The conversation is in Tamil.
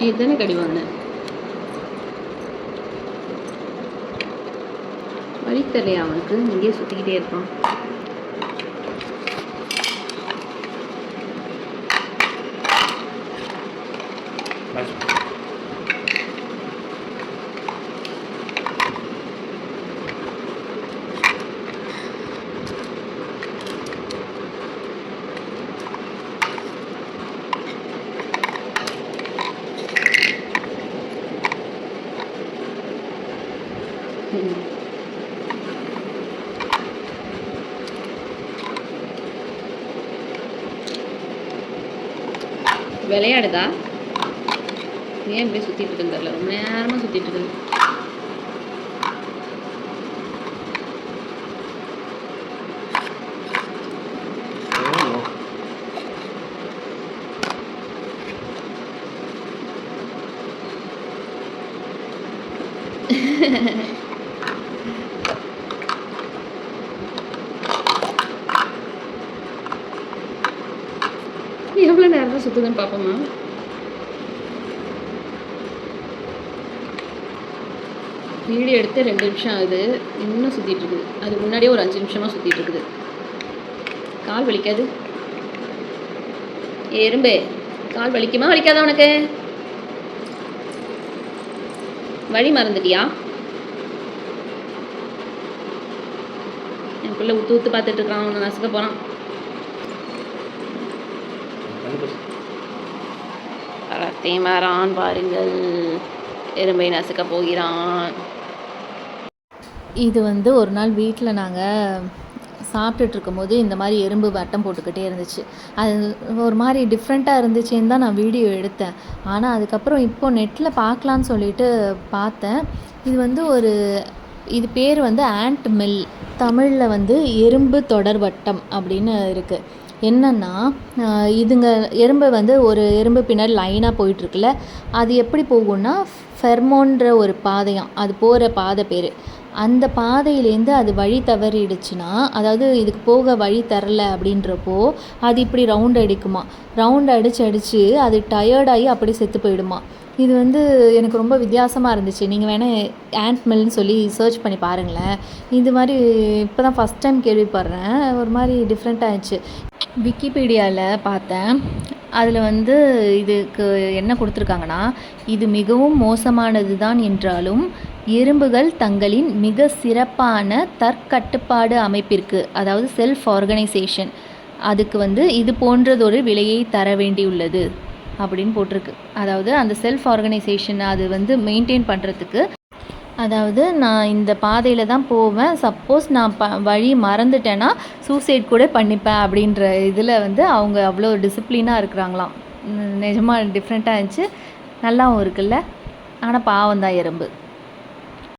இதுதானே கடிவாங்க வழி தெரியலையா அவனுக்கு? இங்கேயே சுற்றிக்கிட்டே இருப்பான் ம். விளையாடுதா? ஏன் இப்படி சுற்றிட்டு இருக்குன்னு தெரியல? ரொம்ப நேரமாக சுற்றிட்டு இருக்குது எவ்வளோ நேரம் தான் சுற்றுதுன்னு பார்ப்போமா வீடியோ எடுத்து ரெண்டு நிமிஷம் ஆகுது. இன்னும் சுற்றிட்டு இருக்குது. அது முன்னாடியே ஒரு அஞ்சு நிமிஷமாக சுற்றிட்டு இருக்குது. கால் வலிக்காது. எறும்பே கால் வலிக்குமா? வலிக்காதா உனக்கு? வழி மறந்துட்டியா? என் பிள்ளை உத்து ஊற்று பார்த்துட்டு இருக்கான். அவனை நசுக்க போகிறான் தேமாறான் பாருங்கள். எறும்பை நசுக்க போகிறான். இது வந்து ஒரு நாள் வீட்டில் நாங்கள் சாப்பிட்டுட்டு இருக்கும்போது இந்த மாதிரி எறும்பு வட்டம் போட்டுக்கிட்டே இருந்துச்சு. அது ஒரு மாதிரி டிஃப்ரெண்ட்டாக இருந்துச்சுன்னு தான் நான் வீடியோ எடுத்தேன். ஆனால் அதுக்கப்புறம் இப்போது நெட்டில் பார்க்கலான்னு சொல்லிட்டு பார்த்தேன். இது வந்து ஒரு இது பேர் வந்து ஆண்ட் மில் தமிழில் வந்து எறும்பு தொடர் வட்டம் அப்படின்னு இருக்குது என்னன்னா இதுங்க எறும்பு வந்து ஒரு எறும்பு பின்னாடி லைனாக போயிட்டுருக்குல்ல அது எப்படி போகும்னா ஃபெர்மோன்ற ஒரு பாதையாம் அது போகிற பாதை பேர். அந்த பாதையிலேருந்து அது வழி தவறிடுச்சுன்னா அதாவது இதுக்கு போக வழி தரல அப்படின்றப்போ அது இப்படி ரவுண்ட் அடிக்குமா? ரவுண்ட் அடித்து அடித்து அது டயர்டாகி அப்படி செத்து போயிடுமா? இது வந்து எனக்கு ரொம்ப வித்தியாசமாக இருந்துச்சு. நீங்கள் வேணால் ஆண்ட் மில்னு சொல்லி சர்ச் பண்ணி பாருங்களேன். இது மாதிரி இப்போ தான் ஃபஸ்ட் டைம் கேள்விப்படுறேன். ஒரு மாதிரி டிஃப்ரெண்ட்டாக இருந்துச்சு விக்கிபீடியாவில் பார்த்தேன். அதில் வந்து இதுக்கு என்ன கொடுத்துருக்காங்கன்னா இது மிகவும் மோசமானது தான் என்றாலும் எறும்புகள் தங்களின் மிக சிறப்பான தற்கட்டுப்பாடு அமைப்பிற்கு அதாவது செல்ஃப் ஆர்கனைசேஷன் அதுக்கு வந்து இது போன்றதொரு விலையை தர வேண்டியுள்ளது. அப்படின்னு போட்டிருக்கு. அதாவது அந்த செல்ஃப் ஆர்கனைசேஷன் அது வந்து மெயின்டைன் பண்ணுறதுக்கு அதாவது நான் இந்த பாதையில் தான் போவேன். சப்போஸ் நான் ப வழி மறந்துட்டேன்னா சூசைட் கூட பண்ணிப்பேன் அப்படின்ற இதில் வந்து அவங்க அவ்வளோ டிசிப்ளினாக இருக்கிறாங்களாம். நிஜமாக டிஃப்ரெண்ட்டாக இருந்துச்சு. நல்லாவும் இருக்குல்ல. ஆனால் பாவம் தான் எறும்பு.